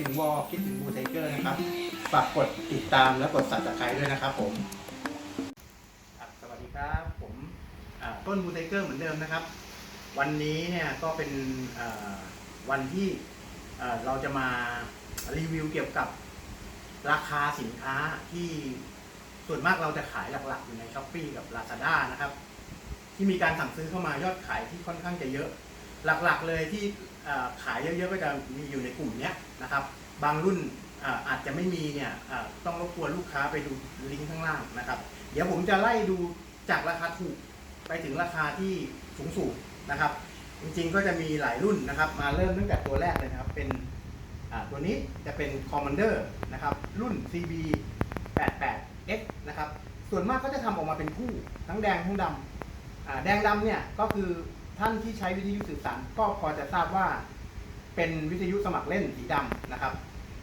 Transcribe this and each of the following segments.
ถึงวอลคิดถึงบูไทเกอร์นะครับ ฝากกดติดตามและกด subscribe ด้วยนะครับผมครับสวัสดีครับผมอ่าต้นบูไทเกอร์เหมือนเดิมนะครับ วันนี้เนี่ยก็เป็นอ่าวันที่อ่าเราจะมารีวิวเกี่ยวกับราคาสินค้าที่ส่วนมากเราจะขายหลักๆ อยู่ใน s h อ p e e กับ Lazada นะครับ ที่มีการสั่งซื้อเข้ามายอดขายที่ค่อนข้างจะเยอะ หลักๆเลยที่ ขายเยอะๆก็จะมีอยู่ในกลุ่มนี้นะครับ บางรุ่นอาจจะไม่มีเนี่ยต้องรบกวนลูกค้าไปดูลิงก์ข้างล่างนะครับ เดี๋ยวผมจะไล่ดูจากราคาถูกไปถึงราคาที่สูงสูงๆนะครับ จริงๆก็จะมีหลายรุ่นนะครับ มาเริ่มตั้งแต่ตัวแรกเลยนะครับ เป็นตัวนี้จะเป็น Commander นะครับ รุ่น CB 88X นะครับ ส่วนมากก็จะทำออกมาเป็นคู่ ทั้งแดงทั้งดำแดงดำเนี่ยก็คือ ท่านที่ใช้วิทยุสื่อสารก็พอจะทราบว่าเป็นวิทยุสมัครเล่นสีดำนะครับ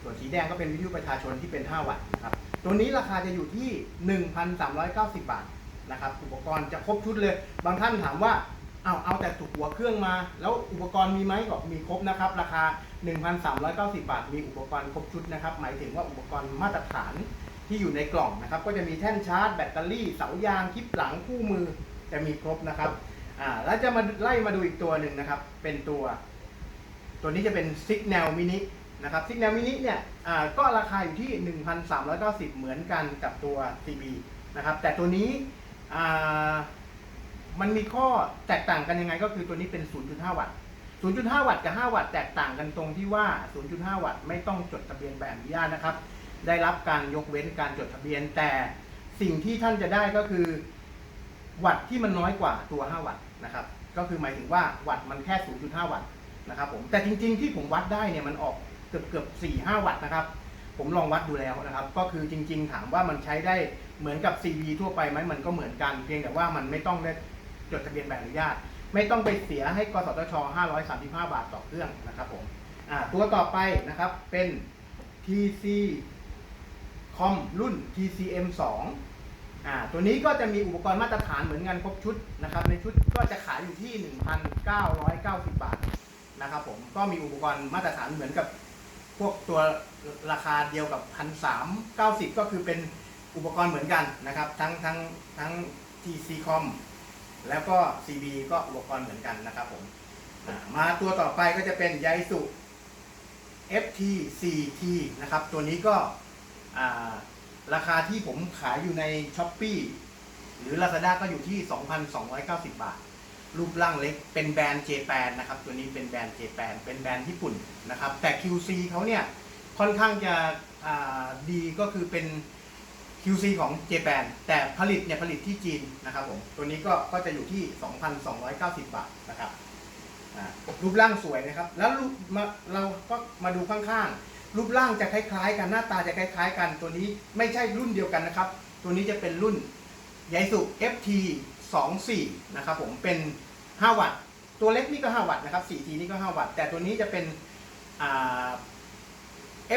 ส่วนสีแดงก็เป็นวิทยุประชาชนที่เป็น 5 วัตต์นะครับตัวนี้ราคาจะอยู่ที่ 1,390 บาทนะครับ อุปกรณ์จะครบชุดเลย บางท่านถามว่าเอาเอาแต่ถูกหัวเครื่องมา แล้วอุปกรณ์มีไหมก็มีครบนะครับ ราคา 1,390 บาท มีอุปกรณ์ครบชุดนะครับ หมายถึงว่าอุปกรณ์มาตรฐานที่อยู่ในกล่องนะครับ ก็จะมีแท่นชาร์จ แบตเตอรี่ เสายางคลิปหลังคู่มือจะมีครบนะครับ อ่าแล้วจะมาไล่มาดูอีกตัวหนึ่งนะครับ เป็นตัว ตัวนี้จะเป็น Signal Mini นะครับ Signal Mini เนี่ยอ่าก็ราคาอยู่ที่ 1,390 เหมือนกันกับตัว CB นะครับ แต่ตัวนี้อ่ามันมีข้อแตกต่างกันยังไงก็คือตัวนี้เป็น 0.5 วัตต์ 0.5 วัตต์กับ 5 วัตต์แตกต่างกันตรงที่ว่า 0.5 วัตต์ไม่ต้องจดทะเบียนใบอนุญาตนะครับ ได้รับการยกเว้นการจดทะเบียน แต่สิ่งที่ท่านจะได้ก็คือ วัตต์ที่มันน้อยกว่าตัว 5 วัตต์ นะครับก็คือหมายถึงว่าวัตต์มันแค่ 0.5 วัตต์นะครับผมแต่จริงๆที่ผมวัดได้เนี่ยมันออกเกือบเกือบ4 5 วัตต์นะครับผมลองวัดดูแล้วนะครับ ก็คือจริง ๆ ถามว่ามันใช้ได้เหมือนกับ CV ทั่วไปไหมมันก็เหมือนกัน เพียงแต่ว่ามันไม่ต้องได้จดทะเบียนใบอนุญาต ไม่ต้องไปเสียให้กสทช 535 บาทต่อเครื่องนะครับผมตัวต่อไปนะครับเป็น TC คอมรุ่น TCM 2 อ่าตัวนี้ก็จะมีอุปกรณ์มาตรฐานเหมือนกันครบชุดนะครับในชุดก็จะขายอยู่ที่ 1,990 บาทนะครับผมก็มีอุปกรณ์มาตรฐานเหมือนกับพวกตัวราคาเดียวกับ 1,390 ก็คือเป็นอุปกรณ์เหมือนกันนะครับ ทั้งทั้งทั้ง TC com แล้วก็ CB ก็อุปกรณ์เหมือนกันนะครับผมมาตัวต่อไปก็จะเป็นไยสุ FT4T นะครับ ตัวนี้ก็อ่า ราคาที่ผมขายอยู่ใน s h อ p e e หรือ Lazada ก็อยู่ที่ 2,290 บาท รูปร่างเล็กเป็นแบรนด์ J-Pan นะครับ ตัวนี้เป็นแบรนด์ J-Pan เป็นแบรนด์ญี่ปุ่นนะครับ แต่ QC เขาเนี่ยค่อนข้างจะดีก็คือเป็น QC ของ J-Pan แต่ผลิตเนี่ยผลิตที่จีนนะครับผมตัวนี้ก็ก็จะอยู่ที่ 2,290 บาทนะครับรูปร่างสวยนะครับ แล้วเราก็มาดูข้างๆ รูปร่างจะคล้ายๆ กันหน้าตาจะคล้ายๆ กัน ตัวนี้ไม่ใช่รุ่นเดียวกันนะครับ ตัวนี้จะเป็นรุ่นย a สุ FT 24นะครับผมเป็น 5 วัตต์ ตัวเล็กนี่ก็ 5 วัตต์นะครับ 4T นี่ก็ 5 วัตต์ แต่ตัวนี้จะเป็น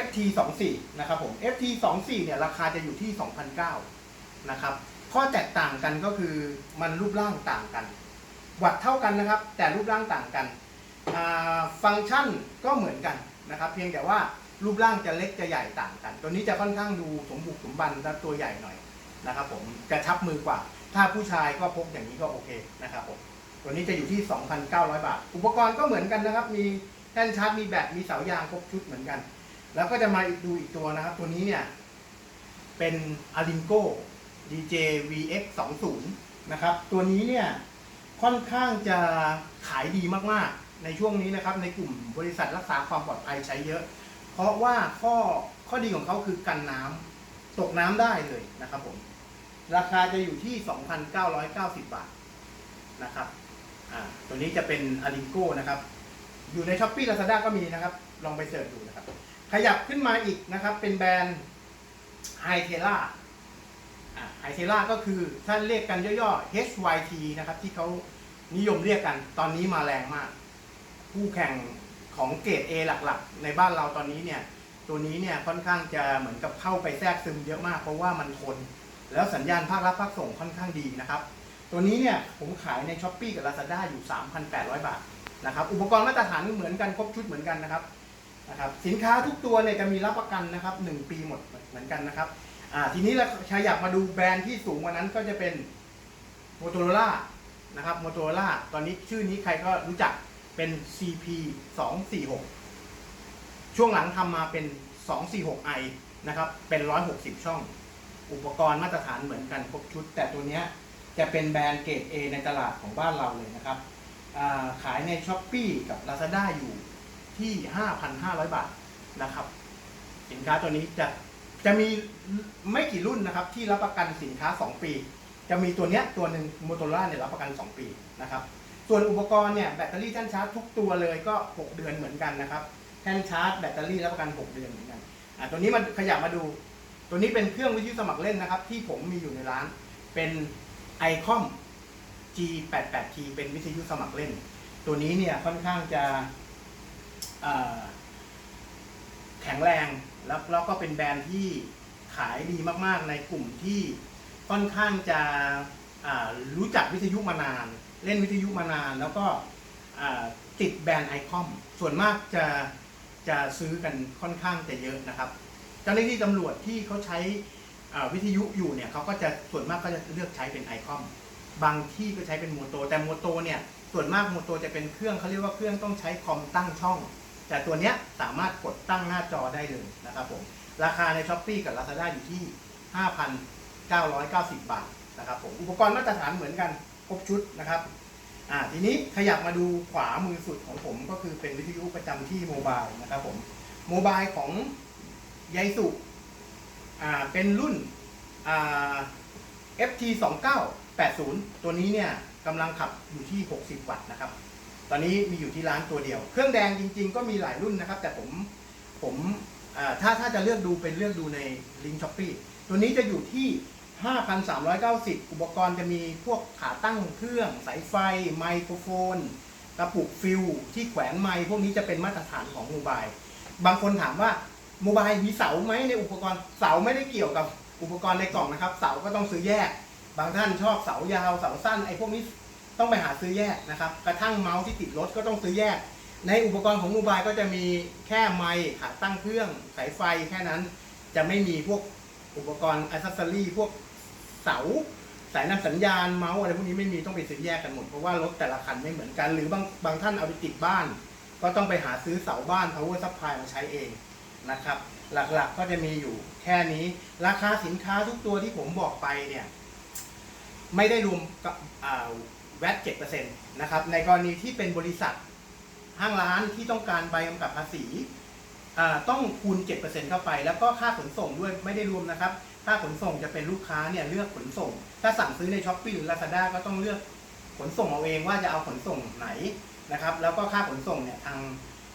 FT 24นะครับผม FT 24เนี่ยราคาจะอยู่ที่ 2,009นะครับข้อแตกต่างกันก็คือมันรูปร่างต่างกัน วัดเท่ากันนะครับ แต่รูปร่างต่างกัน ฟังก์ชันก็เหมือนกันนะครับ เพียงแต่ว่า รูปร่างจะเล็กจะใหญ่ต่างกัน ตัวนี้จะค่อนข้างดูสมบุกสมบันและตัวใหญ่หน่อยนะครับผมกระชับมือกว่า ถ้าผู้ชายก็พกอย่างนี้ก็โอเคนะครับผมตัวนี้จะอยู่ที่ 2,900 บาท อุปกรณ์ก็เหมือนกันนะครับ มีแท่นชาร์จมีแบตมีเสายางครบชุดเหมือนกัน แล้วก็จะมาดูอีกตัวนะครับ ตัวนี้เนี่ยเป็น a l i n c o DJ VX 20นะครับ ตัวนี้เนี่ยค่อนข้างจะขายดีมากๆ ในช่วงนี้นะครับ ในกลุ่มบริษัทรักษาความปลอดภัยใช้เยอะ เพราะว่าข้อข้อดีของเขาคือกันน้ำตกน้ำได้เลยนะครับผม ราคาจะอยู่ที่ 2,990 บาทนะครับอ่าตัวนี้จะเป็นอาริโก้นะครับ อยู่ในช้อปปี้ลาซาด้าก็มีนะครับ ลองไปเสิร์ชดูนะครับ ขยับขึ้นมาอีกนะครับ เป็นแบรนด์ไฮเทล่าไฮเทล่าก็คือท่าเรียกกันย่อๆ HYT นะครับ ที่เขานิยมเรียกกัน ตอนนี้มาแรงมาก คู่แข่ง ของเกรด A หลักๆ ในบ้านเราตอนนี้เนี่ยตัวนี้เนี่ยค่อนข้างจะเหมือนกับเข้าไปแทรกซึมเยอะมากเพราะว่ามันทนแล้วสัญญาณภาครับภาคส่งค่อนข้างดีนะครับ ตัวนี้เนี่ยผมขายใน s h อ p e e กับ Lazada อยู่ 3,800 บาทนะครับอุปกรณ์มาตรฐานเหมือนกันครบชุดเหมือนกันนะครับนะครับสินค้าทุกตัวเนี่ยจะมีรับประกันนะครับหนึ่งปีหมดเหมือนกันนะครับอ่าทีนี้เราใครอยากมาดูแบรนด์ที่สูงกว่านั้นก็จะเป็น m o t o r o l a นะครับ m o t o r o l a ตอนนี้ชื่อนี้ใครก็รู้จัก เป็น CP 246ช่วงหลังทำมาเป็น 246i นะครับ เป็น 160 ช่อง อุปกรณ์มาตรฐานเหมือนกันครบชุด แต่ตัวเนี้ยจะเป็นแบรนด์เกรด A ในตลาดของบ้านเราเลยนะครับอ่าขายใน s h อ p e e กับ Lazada อยู่ที่ 5,500 บาทนะครับ สินค้าตัวนี้จะจะมีไม่กี่รุ่นนะครับ ที่รับประกันสินค้า 2 ปี จะมีตัวเนี้ยตัวหนึ่งโมโต r o ล่าเนี่ยรับประกัน 2 ปีนะครับ ส่วนอุปกรณ์เนี่ยแบตเตอรี่แท่นชาร์จทุกตัวเลยก็ 6 เดือนเหมือนกันนะครับ แท่นชาร์จแบตเตอรี่รับประกัน 6 เดือนเหมือนกันอะตัวนี้มันขยับมาดู ตัวนี้เป็นเครื่องวิทยุสมัครเล่นนะครับ ที่ผมมีอยู่ในร้าน เป็น ICOM G88T เป็นวิทยุสมัครเล่น ตัวนี้เนี่ยค่อนข้างจะแข็งแรงแล้วแล้วก็เป็นแบรนด์ที่ขายดีมากๆในกลุ่มที่ค่อนข้างจะรู้จักวิทยุมานาน เล่นวิทยุมานาน แล้วก็ติดแบรนด์ไอคอมส่วนมากจะจะซื้อกันค่อนข้างจะเยอะนะครับ เจ้าหน้าที่ตำรวจที่เขาใช้วิทยุอยู่เนี่ยเขาก็จะส่วนมากก็จะเลือกใช้เป็นไอคอมบางที่ก็ใช้เป็นโมโต แต่โมโตเนี่ยส่วนมากโมโตจะเป็นเครื่องเขาเรียกว่าเครื่องต้องใช้คอมตั้งช่อง แต่ตัวเนี้ยสามารถกดตั้งหน้าจอได้เลยนะครับผมราคาใน s h อ p e e กับ Lazada อยู่ที่ 5,990 บาทนะครับผมอุปกรณ์มาตรฐานเหมือนกัน ครบชุดนะครับอ่าทีนี้ขยับมาดูขวามือสุดของผมก็คือเป็นวิทยุประจำที่โมบายนะครับผมโมบายของยายสุอ่าเป็นรุ่นอ่า FT 2980 ตัวนี้เนี่ยกำลังขับอยู่ที่ 60 วัตต์นะครับ ตอนนี้มีอยู่ที่ร้านตัวเดียว เครื่องแดงจริง ๆ ก็มีหลายรุ่นนะครับ แต่ผมผมถ้าถ้าจะเลือกดูเป็นเลือกดูในลิงก์ช้อปปี้ตัวนี้จะอยู่ที่ 5,390 อุปกรณ์จะมีพวกขาตั้งเครื่อง สายไฟ ไมโครโฟน กระปุกฟิลที่แขวนไมค์พวกนี้จะเป็นมาตรฐานของโมบาย บางคนถามว่าโมบายมีเสาไหมในอุปกรณ์ เสาไม่ได้เกี่ยวกับอุปกรณ์ในกล่องนะครับ เสาก็ต้องซื้อแยก บางท่านชอบเสายาวเสาสั้นไอ้พวกนี้ต้องไปหาซื้อแยกนะครับ กระทั่งเมาส์ที่ติดรถก็ต้องซื้อแยก ในอุปกรณ์ของโมบายก็จะมีแค่ไมค์ขาตั้งเครื่องสายไฟแค่นั้น จะไม่มีพวกอุปกรณ์อัซเซอรี่พวก เสา สายนำสัญญาณเมาส์อะไรพวกนี้ไม่มีต้องไปซื้อแยกกันหมดเพราะว่ารถแต่ละคันไม่เหมือนกัน หรือบางบางท่านเอาไปติดบ้าน ก็ต้องไปหาซื้อเสาบ้าน power supply มาใช้เองนะครับ หลักๆก็จะมีอยู่แค่นี้ราคาสินค้าทุกตัวที่ผมบอกไปเนี่ยไม่ได้รวมกับอ่าแวตเจ็ดเปอร์เซ็นต์นะครับในกรณีที่เป็นบริษัทห้างร้านที่ต้องการใบกำกับภาษี ต้องคูณ 7%เข้าไป แล้วก็ค่าขนส่งด้วยไม่ได้รวมนะครับ ค่าขนส่งจะเป็นลูกค้าเนี่ยเลือกขนส่ง ถ้าสั่งซื้อในช้อปปี้หรือ Lazada ก็ต้องเลือกขนส่งเอาเองว่าจะเอาขนส่งไหนนะครับ แล้วก็ค่าขนส่งเนี่ยทาง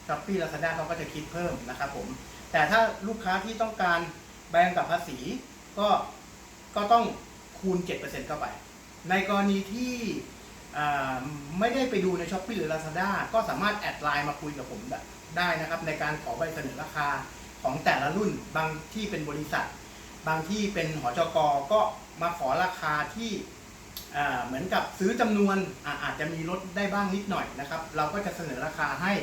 ช้อปปี้ Lazada เขาก็จะคิดเพิ่มนะครับผม แต่ถ้าลูกค้าที่ต้องการใบกำกับภาษีก็ก็ต้องคูณ 7%เข้าไป ในกรณีที่ ไม่ได้ไปดูในช้อปปี้หรือ Lazada ก็สามารถแอดไลน์มาคุยกับผมได้นะครับ ในการขอใบเสนอราคาของแต่ละรุ่นบางที่เป็นบริษัท บางที่เป็นหอจกก็มาขอราคาที่เหมือนกับซื้อจำนวนอาอาจจะมีลดได้บ้างนิดหน่อยนะครับ เราก็จะเสนอราคาให้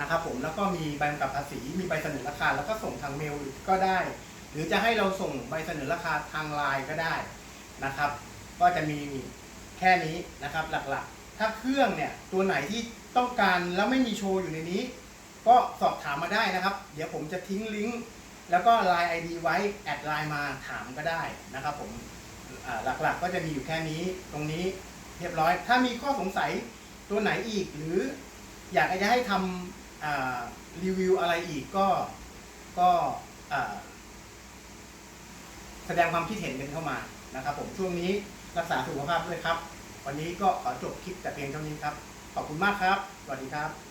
นะครับผมแล้วก็มีใบกำกับภาษี มีใบเสนอราคา แล้วก็ส่งทางเมลก็ได้ หรือจะให้เราส่งใบเสนอราคาทางไลน์ก็ได้นะครับ ก็จะมี แค่นี้นะครับหลักๆ ถ้าเครื่องเนี่ยตัวไหนที่ต้องการแล้วไม่มีโชว์อยู่ในนี้ ก็สอบถามมาได้นะครับ เดี๋ยวผมจะทิ้งลิงก์แล้วก็ Line ID ไว้แอดไลน์มาถามก็ได้นะครับผมหลักๆก็จะมีอยู่แค่นี้ตรงนี้เรียบร้อย ถ้ามีข้อสงสัยตัวไหนอีก หรืออยากจะให้ทำรีวิวอะไรอีกก็ก็แสดงความคิดเห็นกันเข้ามานะครับผมช่วงนี้ รักษาสุขภาพด้วยครับ วันนี้ก็ขอจบคลิปแต่เพียงเท่านี้ครับ ขอบคุณมากครับ สวัสดีครับ